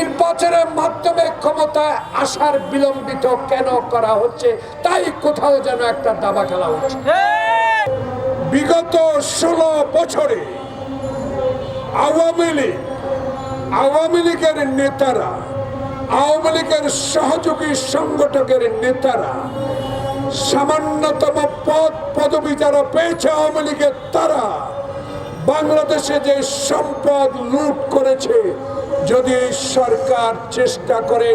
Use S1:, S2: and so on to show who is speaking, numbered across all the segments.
S1: নির্বাচনের মাধ্যমে ক্ষমতায় আসার বিলম্বিত কেন করা হচ্ছে? তাই কোথাও যেন একটা দাবা খেলা হচ্ছে। বিগত ষোলো বছরে আওয়ামী লীগ, আওয়ামী লীগের নেতারা, আওয়ামী লীগের সহযোগী সংগঠকের নেতারা সামান্যতম পদ পদবি যারা পেয়েছে আওয়ামী লীগের, তারা বাংলাদেশে যে সম্পদ লুট করেছে যদি সরকার চেষ্টা করে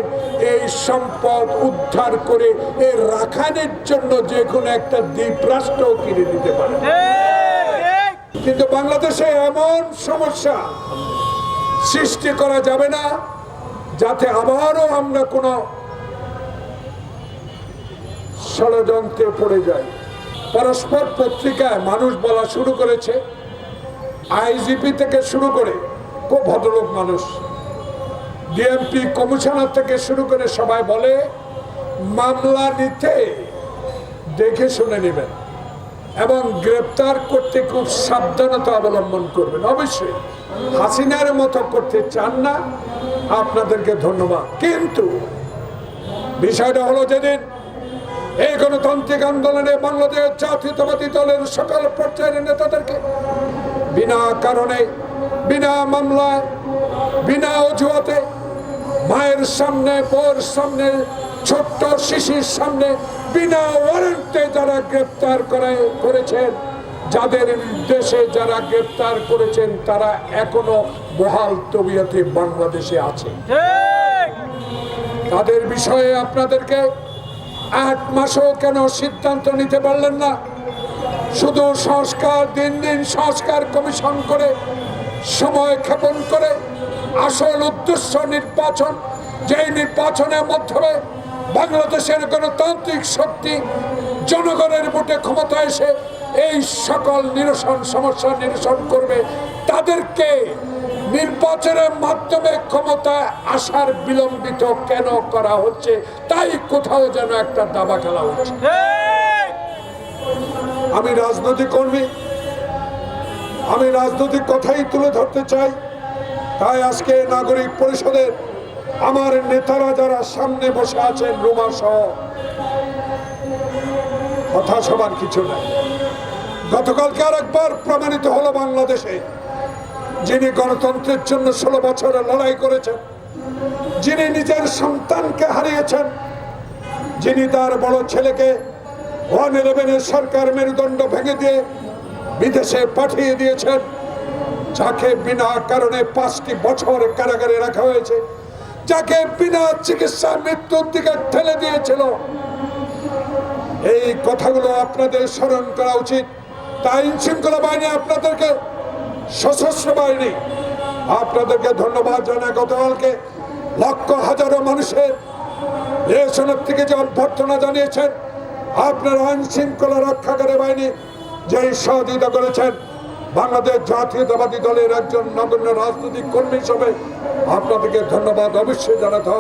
S1: এই সম্পদ উদ্ধার করে এ রাখানের জন্য যে কোনো একটা দ্বীপ রাষ্ট্র কিনে দিতে পারে। কিন্তু বাংলাদেশে এমন সমস্যা সৃষ্টি করা যাবে না, যাতে আবারও আমরা কোনো ষড়যন্ত্রে পড়ে যাই। পরস্পর পত্রিকায় মানুষ বলা শুরু করেছে, আইজিপি থেকে শুরু করে খুব ভদ্রলোক মানুষ। ডিএমপি কমিশনার থেকে শুরু করে সবাই বলে, মামলা নিতে দেখে শুনে নেবেন এবং গ্রেপ্তার করতে খুব সাবধানতা অবলম্বন করবেন। অবশ্যই হাসিনার মতো করতে চান না। আপনাদেরকে ধন্যবাদ। কিন্তু বিষয়টা হলো যেদিন এই গণতান্ত্রিক আন্দোলনে বাংলাদেশ জাতীয়তাবাদী দলের সকল পর্যায়ের নেতাদেরকে বিনা কারণে, বিনা মামলায়, বিনা অজুহাতে মায়ের সামনে বউর সামনে ছোট্ট শিশির সামনে বিনা ওয়ারেন্টে যারা গ্রেপ্তার করে করেছেন যাদের দেশে যারা গ্রেপ্তার করেছেন তারা এখনও বহাল তবিয়তে বাংলাদেশে আছে। তাদের বিষয়ে আপনাদেরকে আট মাসও কেন সিদ্ধান্ত নিতে পারলেন না? শুধু সংস্কার দিন দিন সংস্কার কমিশন করে সময় ক্ষেপণ করে আসল উদ্দেশ্য নির্বাচন, যেই নির্বাচনের মাধ্যমে বাংলাদেশের গণতান্ত্রিক শক্তি, জনগণের ভোটে ক্ষমতা এসে এই সকল নিরসন, সমস্যা নিরসন করবে। তাদেরকে নির্বাচনের মাধ্যমে ক্ষমতায় আসার বিলম্বিত কেন করা হচ্ছে? তাই কোথাও যেন একটা দাবা খেলা হচ্ছে। আমি রাজনৈতিক কর্মী, আমি রাজনৈতিক কথাই তুলে ধরতে চাই। তাই আজকে নাগরিক পরিষদের আমার নেতারা যারা সামনে বসে আছেন রুমা সহ, কথা সবার কিছু নাই গতকালকে আরেকবার প্রমাণিত হলো বাংলাদেশে, যিনি গণতন্ত্রের জন্য ষোলো বছরে লড়াই করেছেন, যিনি নিজের সন্তানকে হারিয়েছেন, যিনি তার বড় ছেলেকে ওয়ান ইলেভেনের সরকার মেরুদণ্ড ভেঙে দিয়ে বিদেশে পাঠিয়ে দিয়েছেন। যাকে বিনা কারণে পাঁচটি বছর কারাগারে রাখা হয়েছে, যাকে বিনা চিকিৎসা মৃত্যুর দিকে ঠেলে দিয়েছিল। এই কথাগুলো আপনাদের স্মরণ করা উচিত। তাই শৃঙ্খলা বাহিনী আপনাদেরকে সশস্ত্র বাহিনী, আপনাদেরকে ধন্যবাদ জানাই গতকালকে। লক্ষ হাজারো মানুষের রেশনের থেকে যে অভ্যর্থনা জানিয়েছেন, আপনার আইন শৃঙ্খলা রক্ষাকারী বাহিনী যেই সহযোগিতা করেছেন বাংলাদেশ জাতীয়তাবাদী দলের একজন নগণ্য রাজনৈতিক কর্মী হিসেবে আপনাদেরকে ধন্যবাদ অবশ্যই জানাতে